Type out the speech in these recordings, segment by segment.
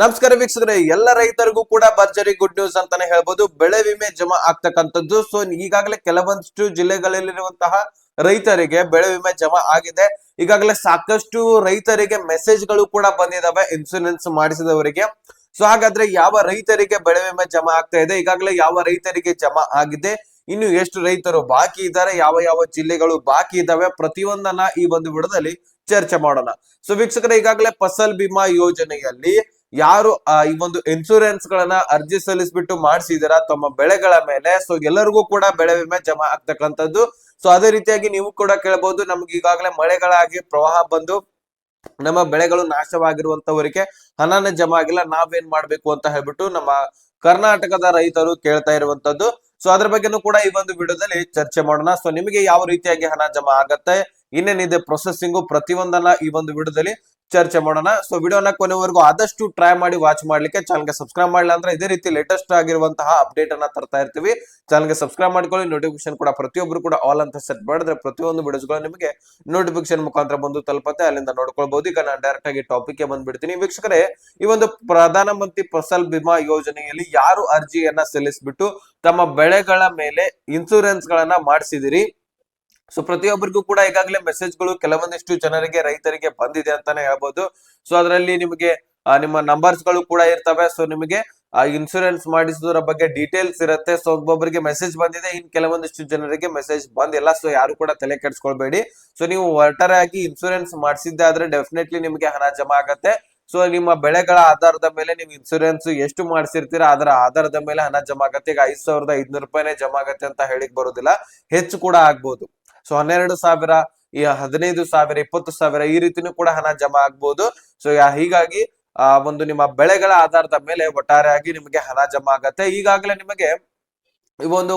ನಮಸ್ಕಾರ ವೀಕ್ಷಕರೇ, ಎಲ್ಲ ರೈತರಿಗೂ ಕೂಡ ಭರ್ಜರಿ ಗುಡ್ ನ್ಯೂಸ್ ಅಂತಾನೆ ಹೇಳ್ಬೋದು. ಬೆಳೆ ವಿಮೆ ಜಮಾ ಆಗ್ತಕ್ಕಂಥದ್ದು. ಸೊ ಈಗಾಗಲೇ ಕೆಲವೊಂದಿಷ್ಟು ಜಿಲ್ಲೆಗಳಲ್ಲಿರುವಂತಹ ರೈತರಿಗೆ ಬೆಳೆ ವಿಮೆ ಜಮಾ ಆಗಿದೆ. ಈಗಾಗಲೇ ಸಾಕಷ್ಟು ರೈತರಿಗೆ ಮೆಸೇಜ್ಗಳು ಕೂಡ ಬಂದಿದಾವೆ ಇನ್ಸೂರೆನ್ಸ್ ಮಾಡಿಸಿದವರಿಗೆ. ಸೊ ಹಾಗಾದ್ರೆ ಯಾವ ರೈತರಿಗೆ ಬೆಳೆ ವಿಮೆ ಜಮಾ ಆಗ್ತಾ ಇದೆ? ಈಗಾಗಲೇ ಯಾವ ರೈತರಿಗೆ ಜಮಾ ಆಗಿದೆ? ಇನ್ನು ಎಷ್ಟು ರೈತರು ಬಾಕಿ ಇದ್ದಾರೆ? ಯಾವ ಯಾವ ಜಿಲ್ಲೆಗಳು ಬಾಕಿ ಇದ್ದಾವೆ ಪ್ರತಿಯೊಂದನ್ನ ಈ ಒಂದು ವಿಡದಲ್ಲಿ ಚರ್ಚೆ ಮಾಡೋಣ. ಸೊ ವೀಕ್ಷಕರೇ, ಈಗಾಗಲೇ ಫಸಲ್ ಬಿಮಾ ಯೋಜನೆಯಲ್ಲಿ ಯಾರು ಈ ಒಂದು ಇನ್ಶೂರೆನ್ಸ್ ಗಳನ್ನ ಅರ್ಜಿ ಸಲ್ಲಿಸ್ಬಿಟ್ಟು ಮಾಡಿಸಿದಾರ ತಮ್ಮ ಬೆಳೆಗಳ ಮೇಲೆ. ಸೊ ಎಲ್ಲರಿಗೂ ಕೂಡ ಬೆಳೆ ವಿಮೆ ಜಮಾ ಆಗ್ತಕ್ಕಂಥದ್ದು. ಸೊ ಅದೇ ರೀತಿಯಾಗಿ ನೀವು ಕೂಡ ಕೇಳಬಹುದು ನಮ್ಗೆ ಈಗಾಗಲೇ ಮಳೆಗಳಾಗಿ ಪ್ರವಾಹ ಬಂದು ನಮ್ಮ ಬೆಳೆಗಳು ನಾಶವಾಗಿರುವಂತವರಿಗೆ ಹಣನ ಜಮಾ ಆಗಿಲ್ಲ, ನಾವೇನ್ ಮಾಡ್ಬೇಕು ಅಂತ ಹೇಳ್ಬಿಟ್ಟು ನಮ್ಮ ಕರ್ನಾಟಕದ ರೈತರು ಕೇಳ್ತಾ ಇರುವಂತದ್ದು ಸೊ ಅದ್ರ ಬಗ್ಗೆನೂ ಕೂಡ ಈ ಒಂದು ವಿಡಿಯೋದಲ್ಲಿ ಚರ್ಚೆ ಮಾಡೋಣ. ಸೊ ನಿಮಗೆ ಯಾವ ರೀತಿಯಾಗಿ ಹಣ ಜಮಾ ಆಗತ್ತೆ, ಇನ್ನೇನಿದೆ ಪ್ರೊಸೆಸಿಂಗು ಪ್ರತಿಯೊಂದನ್ನ ಈ ಒಂದು ವಿಡಿಯೋದಲ್ಲಿ ಚರ್ಚೆ ಮಾಡೋಣ. ಸೊ ವಿಡಿಯೋನ ಕೊನೆವರೆಗೂ ಆದಷ್ಟು ಟ್ರೈ ಮಾಡಿ ವಾಚ್ ಮಾಡ್ಲಿಕ್ಕೆ ಚಾನಲ್ಗೆ ಸಬ್ಸ್ಕ್ರೈಬ್ ಮಾಡಿಲ್ಲ ಅಂದ್ರೆ ಇದೇ ರೀತಿ ಲೇಟೆಸ್ಟ್ ಆಗಿರುವಂತಹ ಅಪ್ಡೇಟ್ ಅನ್ನ ತರ್ತಾ ಇರ್ತೀವಿ. ಚಾನಲ್ಗೆ ಸಬ್ಸ್ಕ್ರೈಬ್ ಮಾಡ್ಕೊಳ್ಳಿ ನೋಟಿಫಿಕೇಶನ್ ಕೂಡ ಪ್ರತಿಯೊಬ್ರು ಕೂಡ ಆಲ್ ಅಂತ ಸೆಟ್ ಮಾಡಿದ್ರೆ ಪ್ರತಿಯೊಂದು ವಿಡಿಯೋಸ್ಗಳು ನಿಮಗೆ ನೋಟಿಫಿಕೇಶನ್ ಮುಖಾಂತರ ಬಂದು ತಲುಪತ್ತೆ. ಅಲ್ಲಿಂದ ನೋಡ್ಕೊಳ್ಬಹುದು ಈಗ ನಾನು ಡೈರೆಕ್ಟ್ ಆಗಿ ಟಾಪಿಕ್ಗೆ ಬಂದ್ಬಿಡ್ತೀನಿ. ವೀಕ್ಷಕರೇ, ಈ ಒಂದು ಪ್ರಧಾನ ಮಂತ್ರಿ ಫಸಲ್ ಬಿಮಾ ಯೋಜನೆಯಲ್ಲಿ ಯಾರು ಅರ್ಜಿಯನ್ನ ಸಲ್ಲಿಸಿಬಿಟ್ಟು ತಮ್ಮ ಬೆಳೆಗಳ ಮೇಲೆ ಇನ್ಸೂರೆನ್ಸ್ ಗಳನ್ನ ಮಾಡಿಸಿದಿರಿ? ಸೊ ಪ್ರತಿಯೊಬ್ಬರಿಗೂ ಕೂಡ ಈಗಾಗಲೇ ಮೆಸೇಜ್ಗಳು ಕೆಲವೊಂದಿಷ್ಟು ಜನರಿಗೆ, ರೈತರಿಗೆ ಬಂದಿದೆ ಅಂತಾನೆ ಹೇಳ್ಬೋದು. ಸೊ ಅದರಲ್ಲಿ ನಿಮಗೆ ನಿಮ್ಮ ನಂಬರ್ಸ್ಗಳು ಕೂಡ ಇರ್ತವೆ. ಸೊ ನಿಮಗೆ ಇನ್ಸೂರೆನ್ಸ್ ಮಾಡಿಸೋದ್ರ ಬಗ್ಗೆ ಡೀಟೇಲ್ಸ್ ಇರುತ್ತೆ. ಸೊ ಒಬ್ಬೊಬ್ಬರಿಗೆ ಮೆಸೇಜ್ ಬಂದಿದೆ. ಇನ್ ಕೆಲವೊಂದಿಷ್ಟು ಜನರಿಗೆ ಮೆಸೇಜ್ ಬಂದಿಲ್ಲ. ಸೊ ಯಾರು ಕೂಡ ತಲೆ ಕೆಡಿಸ್ಕೊಳ್ಬೇಡಿ. ಸೊ ನೀವು ಒಟ್ಟಾರೆ ಇನ್ಸೂರೆನ್ಸ್ ಮಾಡಿಸಿದ್ದೆ ಆದ್ರೆ ಡೆಫಿನೆಟ್ಲಿ ನಿಮಗೆ ಹಣ ಜಮಾ ಆಗತ್ತೆ. ಸೊ ನಿಮ್ಮ ಬೆಳೆಗಳ ಆಧಾರದ ಮೇಲೆ ನೀವು ಇನ್ಸೂರೆನ್ಸ್ ಎಷ್ಟು ಮಾಡಿಸಿರ್ತೀರಾ, ಅದರ ಆಧಾರದ ಮೇಲೆ ಹಣ ಜಮಾ ಆಗತ್ತೆ. ಈಗ ಐದ್ ಸಾವಿರದ ಐದ್ನೂರು ರೂಪಾಯಿನೇ ಜಮಾ ಆಗತ್ತೆ ಅಂತ ಹೇಳಿಕ್ ಬರೋದಿಲ್ಲ. ಹೆಚ್ಚು ಕೂಡ ಆಗ್ಬೋದು. ಸೊ ಹನ್ನೆರಡು ಸಾವಿರ, ಈ ಹದಿನೈದು ಸಾವಿರ, ಇಪ್ಪತ್ತು ಸಾವಿರ ಈ ರೀತಿನೂ ಕೂಡ ಹಣ ಜಮಾ ಆಗ್ಬಹುದು ಸೊ ಹೀಗಾಗಿ, ಆ, ಒಂದು ನಿಮ್ಮ ಬೆಳೆಗಳ ಆಧಾರದ ಮೇಲೆ ಒಟ್ಟಾರೆಯಾಗಿ ನಿಮಗೆ ಹಣ ಜಮಾ ಆಗತ್ತೆ. ಈಗಾಗಲೇ ನಿಮಗೆ ಈ ಒಂದು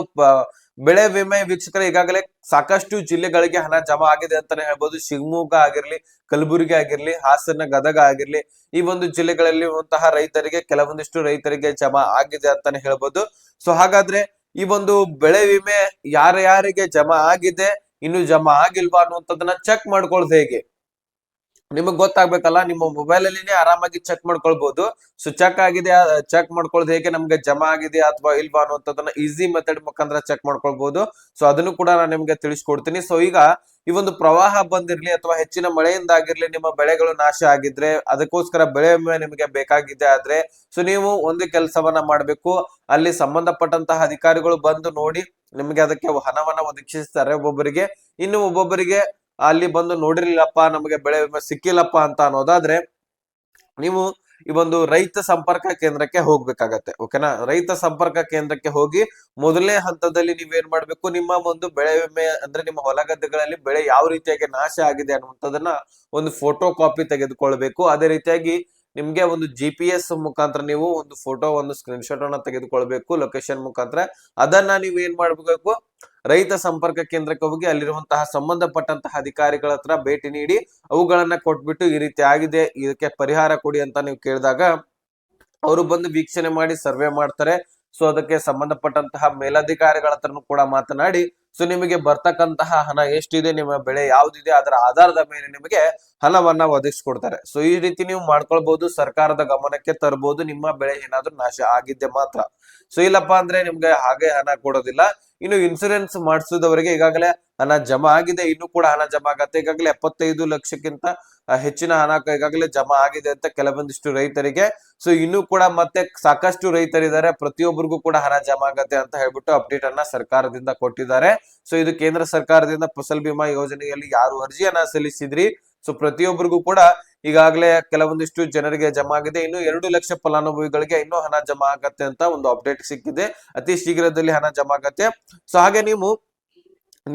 ಬೆಳೆ ವಿಮೆ ವೀಕ್ಷಕರ, ಈಗಾಗಲೇ ಸಾಕಷ್ಟು ಜಿಲ್ಲೆಗಳಿಗೆ ಹಣ ಜಮಾ ಆಗಿದೆ ಅಂತಾನೆ ಹೇಳ್ಬೋದು. ಶಿವಮೊಗ್ಗ ಆಗಿರ್ಲಿ, ಕಲಬುರಗಿ ಆಗಿರ್ಲಿ, ಹಾಸನ, ಗದಗ ಆಗಿರ್ಲಿ, ಈ ಒಂದು ಜಿಲ್ಲೆಗಳಲ್ಲಿ ಇರುವಂತಹ ರೈತರಿಗೆ, ಕೆಲವೊಂದಿಷ್ಟು ರೈತರಿಗೆ ಜಮಾ ಆಗಿದೆ ಅಂತಾನೆ ಹೇಳ್ಬೋದು. ಸೊ ಹಾಗಾದ್ರೆ ಈ ಒಂದು ಬೆಳೆ ವಿಮೆ ಯಾರ್ಯಾರಿಗೆ ಜಮಾ ಆಗಿದೆ ಇನ್ನು ಜಮಾ ಆಗಿಲ್ವಾ ಅನ್ನುವಂಥದ್ದನ್ನ ಚೆಕ್ ಮಾಡ್ಕೊಳ್ಳೋದು ಹೇಗೆ? ನಿಮಗ್ ಗೊತ್ತಾಗ್ಬೇಕಲ್ಲ, ನಿಮ್ಮ ಮೊಬೈಲ್ ಅಲ್ಲಿನೇ ಆರಾಮಾಗಿ ಚೆಕ್ ಮಾಡ್ಕೊಳ್ಬಹುದು ಸೊ ಚೆಕ್ ಆಗಿದೆ ಚೆಕ್ ಮಾಡ್ಕೊಳ್ಳೋದು ಹೇಗೆ ನಮ್ಗೆ ಜಮಾ ಆಗಿದೆ ಅಥವಾ ಇಲ್ವಾ ಅನ್ನುವಂಥದ್ದನ್ನ ಈಸಿ ಮೆಥಡ್ ಮುಖಾಂತರ ಚೆಕ್ ಮಾಡ್ಕೊಳ್ಬಹುದು ಸೊ ಅದನ್ನು ಕೂಡ ನಾನು ನಿಮ್ಗೆ ತಿಳಿಸ್ಕೊಡ್ತೀನಿ. ಸೊ ಈಗ ಈ ಒಂದು ಪ್ರವಾಹ ಬಂದಿರ್ಲಿ ಅಥವಾ ಹೆಚ್ಚಿನ ಮಳೆಯಿಂದಾಗಿರ್ಲಿ ನಿಮ್ಮ ಬೆಳೆಗಳು ನಾಶ ಆಗಿದ್ರೆ ಅದಕ್ಕೋಸ್ಕರ ಬೆಳೆ ವಿಮೆ ನಿಮಗೆ ಬೇಕಾಗಿದೆ ಆದ್ರೆ ಸೊ ನೀವು ಒಂದು ಕೆಲಸವನ್ನ ಮಾಡ್ಬೇಕು. ಅಲ್ಲಿ ಸಂಬಂಧಪಟ್ಟಂತಹ ಅಧಿಕಾರಿಗಳು ಬಂದು ನೋಡಿ ನಿಮಗೆ ಅದಕ್ಕೆ ಹಣವನ್ನ ಒದಗಿಸ್ತಾರೆ ಒಬ್ಬೊಬ್ಬರಿಗೆ. ಇನ್ನು ಒಬ್ಬೊಬ್ಬರಿಗೆ ಅಲ್ಲಿ ಬಂದು ನೋಡಿರ್ಲಿಲ್ಲಪ್ಪ, ನಮಗೆ ಬೆಳೆ ವಿಮೆ ಸಿಕ್ಕಿಲ್ಲಪ್ಪ ಅಂತ ಅನ್ನೋದಾದ್ರೆ, ನೀವು ಈ ಒಂದು ರೈತ ಸಂಪರ್ಕ ಕೇಂದ್ರಕ್ಕೆ ಹೋಗ್ಬೇಕಾಗತ್ತೆ ಓಕೆನಾ ರೈತ ಸಂಪರ್ಕ ಕೇಂದ್ರಕ್ಕೆ ಹೋಗಿ ಮೊದಲನೇ ಹಂತದಲ್ಲಿ ನೀವೇನ್ ಮಾಡ್ಬೇಕು? ನಿಮ್ಮ ಒಂದು ಬೆಳೆ ವಿಮೆ ಅಂದ್ರೆ ನಿಮ್ಮ ಹೊಲ ಗದ್ದೆಗಳಲ್ಲಿ ಬೆಳೆ ಯಾವ ರೀತಿಯಾಗಿ ನಾಶ ಆಗಿದೆ ಅನ್ನುವಂಥದ್ದನ್ನ ಒಂದು ಫೋಟೋ ಕಾಪಿ ತೆಗೆದುಕೊಳ್ಬೇಕು. ಅದೇ ರೀತಿಯಾಗಿ ನಿಮ್ಗೆ ಒಂದು ಜಿ ಪಿ ಎಸ್ ಮುಖಾಂತರ ನೀವು ಒಂದು ಫೋಟೋ ಒಂದು ಸ್ಕ್ರೀನ್ ಶಾಟ್ ಅನ್ನ ತೆಗೆದುಕೊಳ್ಬೇಕು ಲೊಕೇಶನ್ ಮುಖಾಂತರ. ಅದನ್ನ ನೀವು ಏನ್ ಮಾಡ್ಬೇಕು? ರೈತ ಸಂಪರ್ಕ ಕೇಂದ್ರಕ್ಕೆ ಹೋಗಿ ಅಲ್ಲಿರುವಂತಹ ಸಂಬಂಧಪಟ್ಟಂತಹ ಅಧಿಕಾರಿಗಳ ಹತ್ರ ಭೇಟಿ ನೀಡಿ ಅವುಗಳನ್ನ ಕೊಟ್ಬಿಟ್ಟು ಈ ರೀತಿ ಆಗಿದೆ, ಇದಕ್ಕೆ ಪರಿಹಾರ ಕೊಡಿ ಅಂತ ನೀವು ಕೇಳಿದಾಗ ಅವರು ಬಂದು ವೀಕ್ಷಣೆ ಮಾಡಿ ಸರ್ವೆ ಮಾಡ್ತಾರೆ. ಸೊ ಅದಕ್ಕೆ ಸಂಬಂಧಪಟ್ಟಂತಹ ಮೇಲಧಿಕಾರಿಗಳ ಹತ್ರನು ಕೂಡ ಮಾತನಾಡಿ ಸೊ ನಿಮಗೆ ಬರ್ತಕ್ಕಂತಹ ಹಣ ಎಷ್ಟಿದೆ, ನಿಮ್ಮ ಬೆಳೆ ಯಾವ್ದಿದೆ, ಅದರ ಆಧಾರದ ಮೇಲೆ ನಿಮಗೆ ಹಣವನ್ನ ಒದಗಿಸ್ಕೊಡ್ತಾರೆ. ಸೊ ಈ ರೀತಿ ನೀವು ಮಾಡ್ಕೊಳ್ಬಹುದು ಸರ್ಕಾರದ ಗಮನಕ್ಕೆ ತರಬಹುದು ನಿಮ್ಮ ಬೆಳೆ ಏನಾದ್ರೂ ನಾಶ ಆಗಿದ್ದೆ ಮಾತ್ರ. ಸೊ ಇಲ್ಲಪ್ಪ ಅಂದ್ರೆ ನಿಮ್ಗೆ ಹಾಗೆ ಹಣ ಕೊಡೋದಿಲ್ಲ. ಇನ್ನು ಇನ್ಸೂರೆನ್ಸ್ ಮಾಡಿಸಿದವರಿಗೆ ಈಗಾಗಲೇ ಹಣ ಜಮಾ ಆಗಿದೆ. ಇನ್ನು ಕೂಡ ಹಣ ಜಮಾ ಆಗತ್ತೆ. ಈಗಾಗಲೇ ಎಪ್ಪತ್ತೈದು ಲಕ್ಷಕ್ಕಿಂತ ಹೆಚ್ಚಿನ ಹಣ ಈಗಾಗಲೇ ಜಮಾ ಆಗಿದೆ ಅಂತ ಕೆಲವೊಂದಿಷ್ಟು ರೈತರಿಗೆ. ಸೊ ಇನ್ನು ಕೂಡ ಮತ್ತೆ ಸಾಕಷ್ಟು ರೈತರಿದ್ದಾರೆ. ಪ್ರತಿಯೊಬ್ಬರಿಗೂ ಕೂಡ ಹಣ ಜಮಾ ಆಗತ್ತೆ ಅಂತ ಹೇಳ್ಬಿಟ್ಟು ಅಪ್ಡೇಟ್ ಅನ್ನ ಸರ್ಕಾರದಿಂದ ಕೊಟ್ಟಿದ್ದಾರೆ. ಸೊ ಇದು ಕೇಂದ್ರ ಸರ್ಕಾರದಿಂದ ಫಸಲ್ ಬಿಮಾ ಯೋಜನೆಯಲ್ಲಿ ಯಾರು ಅರ್ಜಿಯನ್ನ ಸಲ್ಲಿಸಿದ್ರಿ? ಸೊ ಪ್ರತಿಯೊಬ್ಬರಿಗೂ ಕೂಡ ಈಗಾಗಲೇ ಕೆಲವೊಂದಿಷ್ಟು ಜನರಿಗೆ ಜಮಾ ಆಗಿದೆ. ಇನ್ನು ಎರಡು ಲಕ್ಷ ಫಲಾನುಭವಿಗಳಿಗೆ ಇನ್ನೂ ಹಣ ಜಮಾ ಆಗತ್ತೆ ಅಂತ ಒಂದು ಅಪ್ಡೇಟ್ ಸಿಕ್ಕಿದೆ. ಅತಿ ಶೀಘ್ರದಲ್ಲಿ ಹಣ ಜಮಾ ಆಗತ್ತೆ. ಸೊ ಹಾಗೆ ನೀವು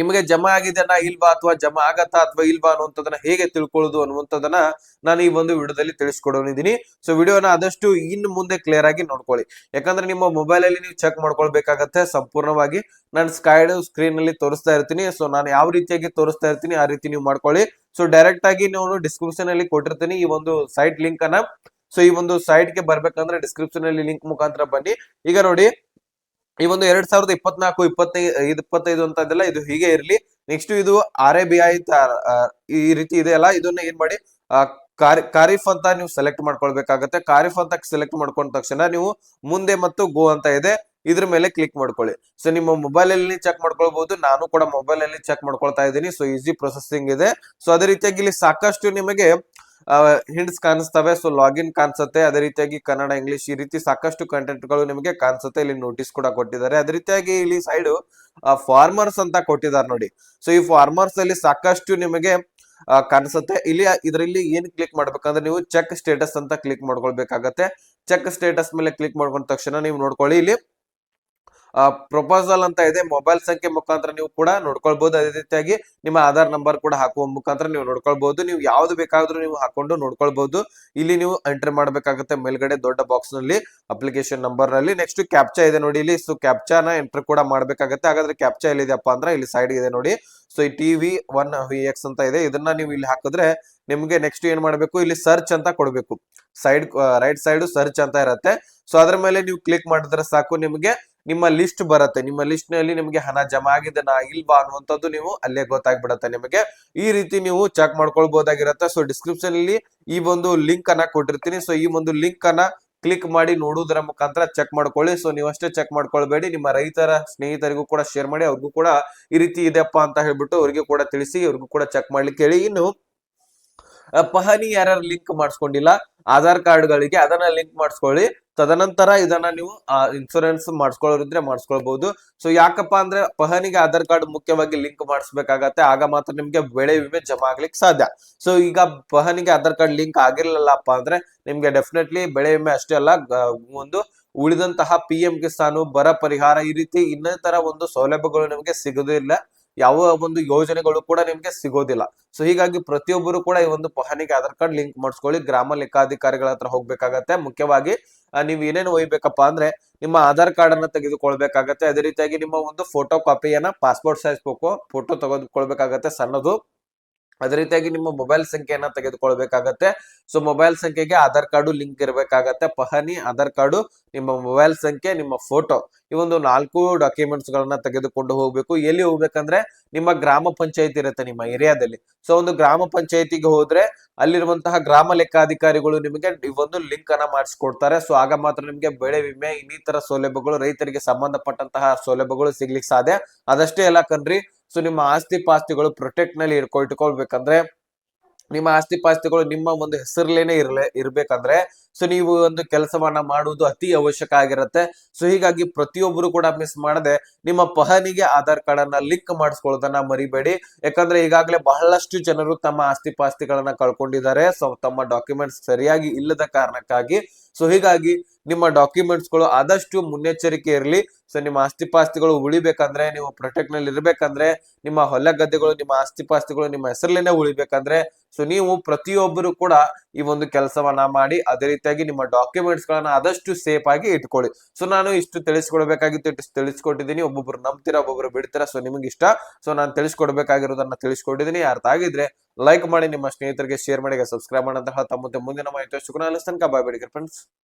ನಿಮಗೆ ಜಮಾ ಆಗಿದೆನಾ ಇಲ್ವಾ ಅಥವಾ ಜಮಾ ಆಗತ್ತಾ ಅಥವಾ ಇಲ್ವಾ ಅನ್ನುವಂಥದ್ದನ್ನ ಹೇಗೆ ತಿಳ್ಕೊಳ್ಳೋದು ಅನ್ನುವಂಥದ್ದನ್ನ ನಾನು ಈ ಒಂದು ವಿಡಿಯೋದಲ್ಲಿ ತಿಳಿಸ್ಕೊಡೋನಿದ್ದೀನಿ. ಸೊ ವಿಡಿಯೋನ ಆದಷ್ಟು ಇನ್ನು ಮುಂದೆ ಕ್ಲಿಯರ್ ಆಗಿ ನೋಡ್ಕೊಳ್ಳಿ. ಯಾಕಂದ್ರೆ ನಿಮ್ಮ ಮೊಬೈಲ್ ಅಲ್ಲಿ ನೀವು ಚೆಕ್ ಮಾಡ್ಕೊಳ್ಬೇಕಾಗತ್ತೆ ಸಂಪೂರ್ಣವಾಗಿ. ನಾನು ಸ್ಕೈಡ್ ಸ್ಕ್ರೀನ್ ಅಲ್ಲಿ ತೋರಿಸ್ತಾ ಇರ್ತೀನಿ. ಸೊ ನಾನು ಯಾವ ರೀತಿಯಾಗಿ ತೋರಿಸ್ತಾ ಇರ್ತೀನಿ ಆ ರೀತಿ ನೀವು ಮಾಡ್ಕೊಳ್ಳಿ. ಸೊ ಡೈರೆಕ್ಟ್ ಆಗಿ ನಾನು ಡಿಸ್ಕ್ರಿಪ್ಷನ್ ಅಲ್ಲಿ ಕೊಟ್ಟಿರ್ತೀನಿ ಈ ಒಂದು ಸೈಟ್ ಲಿಂಕ್ ಅನ್ನ. ಸೊ ಈ ಒಂದು ಸೈಟ್ಗೆ ಬರ್ಬೇಕಂದ್ರೆ ಡಿಸ್ಕ್ರಿಪ್ಷನ್ ಅಲ್ಲಿ ಲಿಂಕ್ ಮುಖಾಂತರ ಬನ್ನಿ. ಈಗ ನೋಡಿ ಈ ಒಂದು ಎರಡ್ ಸಾವಿರದ ಇಪ್ಪತ್ನಾಲ್ಕು ಇಪ್ಪತ್ತೈದು ಇಪ್ಪತ್ತೈದು ಅಂತ ಇದೆಲ್ಲ ಇದು ಹೀಗೆ ಇರಲಿ. ನೆಕ್ಸ್ಟ್ ಇದು ಆರ್ ಎ ಬಿ ಐ ಈ ರೀತಿ ಇದೆ ಅಲ್ಲ. ಇದನ್ನ ಏನ್ ಮಾಡಿ ಕಾರಿ ಕಾರಿಫ್ ಅಂತ ನೀವು ಸೆಲೆಕ್ಟ್ ಮಾಡ್ಕೊಳ್ಬೇಕಾಗತ್ತೆ. ಕಾರಿಫ್ ಅಂತ ಸೆಲೆಕ್ಟ್ ಮಾಡ್ಕೊಂಡ ತಕ್ಷಣ ನೀವು ಮುಂದೆ ಮತ್ತು ಗೋ ಅಂತ ಇದೆ. ಇದ್ರ ಮೇಲೆ ಕ್ಲಿಕ್ ಮಾಡ್ಕೊಳ್ಳಿ. ಸೊ ನಿಮ್ಮ ಮೊಬೈಲ್ ಅಲ್ಲಿ ಚೆಕ್ ಮಾಡ್ಕೊಳ್ಬಹುದು. ನಾನು ಕೂಡ ಮೊಬೈಲ್ ಅಲ್ಲಿ ಚೆಕ್ ಮಾಡ್ಕೊಳ್ತಾ ಇದ್ದೀನಿ. ಸೊ ಈಸಿ ಪ್ರೊಸೆಸಿಂಗ್ ಇದೆ. ಸೊ ಅದೇ ರೀತಿಯಾಗಿ ಇಲ್ಲಿ ಸಾಕಷ್ಟು ನಿಮಗೆ ಹಿಂಟ್ಸ್ ಕಾಣಿಸ್ತವೆ. ಸೊ ಲಾಗಿನ್ ಕಾಣಿಸುತ್ತೆ. ಅದೇ ರೀತಿಯಾಗಿ ಕನ್ನಡ ಇಂಗ್ಲಿಷ್ ಈ ರೀತಿ ಸಾಕಷ್ಟು ಕಂಟೆಂಟ್ಗಳು ನಿಮಗೆ ಕಾಣಿಸುತ್ತೆ. ಇಲ್ಲಿ ನೋಟಿಸ್ ಕೂಡ ಕೊಟ್ಟಿದ್ದಾರೆ. ಅದೇ ರೀತಿಯಾಗಿ ಇಲ್ಲಿ ಸೈಡ್ ಫಾರ್ಮರ್ಸ್ ಅಂತ ಕೊಟ್ಟಿದ್ದಾರೆ ನೋಡಿ. ಸೊ ಈ ಫಾರ್ಮರ್ಸ್ ಅಲ್ಲಿ ಸಾಕಷ್ಟು ನಿಮಗೆ ಕಾಣಿಸುತ್ತೆ. ಇಲ್ಲಿ, ಇದರಲ್ಲಿ ಏನ್ ಕ್ಲಿಕ್ ಮಾಡ್ಬೇಕಂದ್ರೆ ನೀವು ಚೆಕ್ ಸ್ಟೇಟಸ್ ಅಂತ ಕ್ಲಿಕ್ ಮಾಡ್ಕೊಳ್ಬೇಕಾಗತ್ತೆ. ಚೆಕ್ ಸ್ಟೇಟಸ್ ಮೇಲೆ ಕ್ಲಿಕ್ ಮಾಡ್ಕೊಂಡ ತಕ್ಷಣ ನೀವು ನೋಡ್ಕೊಳ್ಳಿ. ಇಲ್ಲಿ ಪ್ರಪೋಸಲ್ ಅಂತ ಇದೆ. ಮೊಬೈಲ್ ಸಂಖ್ಯೆ ಮುಖಾಂತರ ನೀವು ಕೂಡ ನೋಡ್ಕೊಳ್ಬಹುದು ಅದೇ ರೀತಿಯಾಗಿ ನಿಮ್ಮ ಆಧಾರ್ ನಂಬರ್ ಕೂಡ ಹಾಕುವ ಮುಖಾಂತರ ನೀವು ನೋಡ್ಕೊಳ್ಬಹುದು ನೀವು ಯಾವ್ದು ಬೇಕಾದ್ರೂ ನೀವು ಹಾಕೊಂಡು ನೋಡ್ಕೊಳ್ಬಹುದು ಇಲ್ಲಿ ನೀವು ಎಂಟ್ರಿ ಮಾಡಬೇಕಾಗುತ್ತೆ ಮೇಲ್ಗಡೆ ದೊಡ್ಡ ಬಾಕ್ಸ್ನಲ್ಲಿ ಅಪ್ಲಿಕೇಶನ್ ನಂಬರ್ನಲ್ಲಿ. ನೆಕ್ಸ್ಟ್ ಕ್ಯಾಪ್ಚಾ ಇದೆ ನೋಡಿ ಇಲ್ಲಿ. ಸೊ ಕ್ಯಾಪ್ಚಾ ನ ಎಂಟ್ರಿ ಕೂಡ ಮಾಡಬೇಕಾಗುತ್ತೆ. ಹಾಗಾದ್ರೆ ಕ್ಯಾಪ್ಚಾ ಎಲ್ಲಿದೆಯಪ್ಪ ಅಂದ್ರೆ ಇಲ್ಲಿ ಸೈಡ್ ಇದೆ ನೋಡಿ. ಸೊ ಈ ಟಿವಿ ಒನ್ ಎಕ್ಸ್ ಅಂತ ಇದೆ. ಇದನ್ನ ನೀವು ಇಲ್ಲಿ ಹಾಕಿದ್ರೆ ನಿಮ್ಗೆ ನೆಕ್ಸ್ಟ್ ಏನ್ ಮಾಡ್ಬೇಕು? ಇಲ್ಲಿ ಸರ್ಚ್ ಅಂತ ಕೊಡ್ಬೇಕು. ಸೈಡ್ ರೈಟ್ ಸೈಡ್ ಸರ್ಚ್ ಅಂತ ಇರತ್ತೆ. ಸೊ ಅದ್ರ ಮೇಲೆ ನೀವು ಕ್ಲಿಕ್ ಮಾಡಿದ್ರೆ ಸಾಕು ನಿಮಗೆ. ನಿಮ್ಮ ಲಿಸ್ಟ್ ಬರುತ್ತೆ. ನಿಮ್ಮ ಲಿಸ್ಟ್ನಲ್ಲಿ ನಿಮಗೆ ಹಣ ಜಮಾ ಆಗಿದೆ ನಾ ಇಲ್ವಾ ಅನ್ನುವಂಥದ್ದು ನೀವು ಅಲ್ಲೇ ಗೊತ್ತಾಗ್ಬಿಡತ್ತೆ ನಿಮಗೆ. ಈ ರೀತಿ ನೀವು ಚೆಕ್ ಮಾಡ್ಕೊಳ್ಬಹುದಾಗಿರತ್ತೆ ಸೊ ಡಿಸ್ಕ್ರಿಪ್ಷನ್ ಅಲ್ಲಿ ಈ ಒಂದು ಲಿಂಕ್ ಅನ್ನ ಕೊಟ್ಟಿರ್ತೀನಿ. ಸೊ ಈ ಒಂದು ಲಿಂಕ್ ಅನ್ನ ಕ್ಲಿಕ್ ಮಾಡಿ ನೋಡುವುದರ ಮುಖಾಂತರ ಚೆಕ್ ಮಾಡ್ಕೊಳ್ಳಿ. ಸೊ ನೀವಷ್ಟೇ ಚೆಕ್ ಮಾಡ್ಕೊಳ್ಬೇಡಿ. ನಿಮ್ಮ ರೈತರ ಸ್ನೇಹಿತರಿಗೂ ಕೂಡ ಶೇರ್ ಮಾಡಿ. ಅವ್ರಿಗೂ ಕೂಡ ಈ ರೀತಿ ಇದೆಪ್ಪ ಅಂತ ಹೇಳ್ಬಿಟ್ಟು ಅವ್ರಿಗೆ ಕೂಡ ತಿಳಿಸಿ, ಅವ್ರಿಗೂ ಕೂಡ ಚೆಕ್ ಮಾಡ್ಲಿಕ್ಕೆ ಹೇಳಿ. ಇನ್ನು ಪಹನಿ ಯಾರ್ಯಾರು ಲಿಂಕ್ ಮಾಡಿಸ್ಕೊಂಡಿಲ್ಲ, ಆಧಾರ್ ಕಾರ್ಡ್ಗಳಿಗೆ ಅದನ್ನ ಲಿಂಕ್ ಮಾಡಿಸ್ಕೊಳ್ಳಿ. ತದನಂತರ ಇದನ್ನ ನೀವು ಇನ್ಶೂರೆನ್ಸ್ ಮಾಡಿಸ್ಕೊಳ್ಳೋರಿದ್ರೆ ಮಾಡಿಸ್ಕೊಳ್ಬಹುದು ಸೊ ಯಾಕಪ್ಪ ಅಂದ್ರೆ ಪಹನಿಗೆ ಆಧಾರ್ ಕಾರ್ಡ್ ಮುಖ್ಯವಾಗಿ ಲಿಂಕ್ ಮಾಡಿಸ್ಬೇಕಾಗತ್ತೆ. ಆಗ ಮಾತ್ರ ನಿಮ್ಗೆ ಬೆಳೆ ವಿಮೆ ಜಮಾ ಆಗ್ಲಿಕ್ಕೆ ಸಾಧ್ಯ. ಸೊ ಈಗ ಪಹನಿಗೆ ಆಧಾರ್ ಕಾರ್ಡ್ ಲಿಂಕ್ ಆಗಿರ್ಲಿಲ್ಲಪ್ಪ ಅಂದ್ರೆ ನಿಮ್ಗೆ ಡೆಫಿನೆಟ್ಲಿ ಬೆಳೆ ವಿಮೆ ಅಷ್ಟೇ ಅಲ್ಲ ಒಂದು ಉಳಿದಂತಹ ಪಿ ಎಂ ಕಿಸಾನು ಬರ ಪರಿಹಾರ ಈ ರೀತಿ ಇನ್ನಿತರ ಒಂದು ಸೌಲಭ್ಯಗಳು ನಿಮಗೆ ಸಿಗೋದಿಲ್ಲ ಯಾವ ಒಂದು ಯೋಜನೆಗಳು ಕೂಡ ನಿಮ್ಗೆ ಸಿಗೋದಿಲ್ಲ. ಸೊ ಹೀಗಾಗಿ ಪ್ರತಿಯೊಬ್ಬರು ಕೂಡ ಈ ಒಂದು ಪಹಣಿಗೆ ಆಧಾರ್ ಕಾರ್ಡ್ ಲಿಂಕ್ ಮಾಡಿಸ್ಕೊಳ್ಳಿ. ಗ್ರಾಮ ಲೆಕ್ಕಾಧಿಕಾರಿಗಳ ಹತ್ರ ಹೋಗ್ಬೇಕಾಗತ್ತೆ. ಮುಖ್ಯವಾಗಿ ನೀವು ಏನೇನು ಒಯ್ಬೇಕಪ್ಪ ಅಂದ್ರೆ, ನಿಮ್ಮ ಆಧಾರ್ ಕಾರ್ಡ್ ಅನ್ನ ತೆಗೆದುಕೊಳ್ಬೇಕಾಗತ್ತೆ. ಅದೇ ರೀತಿಯಾಗಿ ನಿಮ್ಮ ಒಂದು ಫೋಟೋ ಕಾಪಿಯನ್ನ ಪಾಸ್ಪೋರ್ಟ್ ಸೈಜ್ ಫೋಟೋ ತೆಗೆದುಕೊಳ್ಬೇಕಾಗತ್ತೆ. ಸಣ್ಣದು. ಅದೇ ರೀತಿಯಾಗಿ ನಿಮ್ಮ ಮೊಬೈಲ್ ಸಂಖ್ಯೆಯನ್ನ ತೆಗೆದುಕೊಳ್ಬೇಕಾಗತ್ತೆ. ಸೊ ಮೊಬೈಲ್ ಸಂಖ್ಯೆಗೆ ಆಧಾರ್ ಕಾರ್ಡು ಲಿಂಕ್ ಇರಬೇಕಾಗತ್ತೆ. ಪಹನಿ ಆಧಾರ್ ಕಾರ್ಡು, ನಿಮ್ಮ ಮೊಬೈಲ್ ಸಂಖ್ಯೆ, ನಿಮ್ಮ ಫೋಟೋ ಈ ಒಂದು ನಾಲ್ಕು ಡಾಕ್ಯುಮೆಂಟ್ಸ್ ಗಳನ್ನ ತೆಗೆದುಕೊಂಡು ಹೋಗ್ಬೇಕು. ಎಲ್ಲಿ ಹೋಗ್ಬೇಕಂದ್ರೆ ನಿಮ್ಮ ಗ್ರಾಮ ಪಂಚಾಯತ್ ಇರುತ್ತೆ ನಿಮ್ಮ ಏರಿಯಾದಲ್ಲಿ. ಸೊ ಒಂದು ಗ್ರಾಮ ಪಂಚಾಯತಿಗೆ ಹೋದ್ರೆ ಅಲ್ಲಿರುವಂತಹ ಗ್ರಾಮ ಲೆಕ್ಕಾಧಿಕಾರಿಗಳು ನಿಮಗೆ ಈ ಒಂದು ಲಿಂಕ್ ಅನ್ನ ಮಾಡಿಸ್ಕೊಡ್ತಾರೆ. ಸೊ ಆಗ ಮಾತ್ರ ನಿಮಗೆ ಬೆಳೆ ವಿಮೆ, ಇನ್ನಿತರ ಸೌಲಭ್ಯಗಳು, ರೈತರಿಗೆ ಸಂಬಂಧಪಟ್ಟಂತಹ ಸೌಲಭ್ಯಗಳು ಸಿಗ್ಲಿಕ್ಕೆ ಸಾಧ್ಯ. ಅದಷ್ಟೇ ಎಲ್ಲ ಕಣ್ರಿ ಸೊ ನಿಮ್ಮ ಆಸ್ತಿ ಪಾಸ್ತಿಗಳು ಪ್ರೊಟೆಕ್ಟ್ನಲ್ಲಿ ಇಟ್ಕೊ ಇಟ್ಕೊಳ್ಬೇಕಂದ್ರೆ ನಿಮ್ಮ ಆಸ್ತಿ ಪಾಸ್ತಿಗಳು ನಿಮ್ಮ ಒಂದು ಹೆಸರಲ್ಲೇನೆ ಇರ್ಲೆ, ಇರ್ಬೇಕಂದ್ರೆ ಸೊ ನೀವು ಒಂದು ಕೆಲಸವನ್ನ ಮಾಡುವುದು ಅತಿ ಅವಶ್ಯಕ ಆಗಿರುತ್ತೆ. ಸೊ ಹೀಗಾಗಿ ಪ್ರತಿಯೊಬ್ಬರು ಕೂಡ ಮಿಸ್ ಮಾಡದೆ, ನಿಮ್ಮ ಪಹನಿಗೆ ಆಧಾರ್ ಕಾರ್ಡ್ ಅನ್ನ ಲಿಂಕ್ ಮಾಡಿಸ್ಕೊಳ್ಳೋದನ್ನ ಮರಿಬೇಡಿ. ಯಾಕಂದ್ರೆ ಈಗಾಗಲೇ ಬಹಳಷ್ಟು ಜನರು ತಮ್ಮ ಆಸ್ತಿ ಪಾಸ್ತಿಗಳನ್ನ ಕಳ್ಕೊಂಡಿದ್ದಾರೆ. ಸೊ ತಮ್ಮ ಡಾಕ್ಯುಮೆಂಟ್ಸ್ ಸರಿಯಾಗಿ ಇಲ್ಲದ ಕಾರಣಕ್ಕಾಗಿ. ಸೊ ಹೀಗಾಗಿ ನಿಮ್ಮ ಡಾಕ್ಯುಮೆಂಟ್ಸ್ಗಳು ಆದಷ್ಟು ಮುನ್ನೆಚ್ಚರಿಕೆ ಇರಲಿ. ಸೊ ನಿಮ್ಮ ಆಸ್ತಿ ಪಾಸ್ತಿಗಳು ಉಳಿಬೇಕಂದ್ರೆ ನೀವು ಪ್ರೊಟೆಕ್ಟ್ನಲ್ಲಿ ಇರಬೇಕಂದ್ರೆ, ನಿಮ್ಮ ಹೊಲ ಗದ್ದೆಗಳು, ನಿಮ್ಮ ಆಸ್ತಿ ಪಾಸ್ತಿಗಳು ನಿಮ್ಮ ಹೆಸರಲ್ಲೇನೆ ಉಳಿಬೇಕಂದ್ರೆ ಸೊ ನೀವು ಪ್ರತಿಯೊಬ್ಬರು ಕೂಡ ಈ ಒಂದು ಕೆಲಸವನ್ನ ಮಾಡಿ, ಅದೇ ರೀತಿಯಾಗಿ ನಿಮ್ಮ ಡಾಕ್ಯುಮೆಂಟ್ಸ್ ಗಳನ್ನ ಆದಷ್ಟು ಸೇಫ್ ಆಗಿ ಇಟ್ಕೊಳ್ಳಿ. ಸೊ ನಾನು ಇಷ್ಟು ತಿಳಿಸ್ಕೊಡ್ಬೇಕಾಗಿತ್ತು, ಇಷ್ಟು ತಿಳಿಸ್ಕೊಟ್ಟಿದ್ದೀನಿ. ಒಬ್ಬೊಬ್ರು ನಂಬ್ತೀರಾ, ಒಬ್ಬೊಬ್ರು ಬಿಡ್ತೀರಾ ಸೊ ನಿಮ್ಗೆ ಇಷ್ಟ. ಸೊ ನಾನು ತಿಳಿಸ್ಕೊಡ್ಬೇಕಾಗಿರೋದನ್ನ ತಿಳಿಸ್ಕೊಟ್ಟಿದ್ದೀನಿ. ಅರ್ಥ ಆಗಿದ್ರೆ ಲೈಕ್ ಮಾಡಿ, ನಿಮ್ಮ ಸ್ನೇಹಿತರಿಗೆ ಶೇರ್ ಮಾಡಿ ಸಬ್ಸ್ಕ್ರೈಬ್ ಮಾಡಿದಂತಹ ತಮ್ಮ ಮುಂದಿನ ಮಾಹಿತಿ ಬಾಯ್ ಬೇಡಿಕೆ ಫ್ರೆಂಡ್ಸ್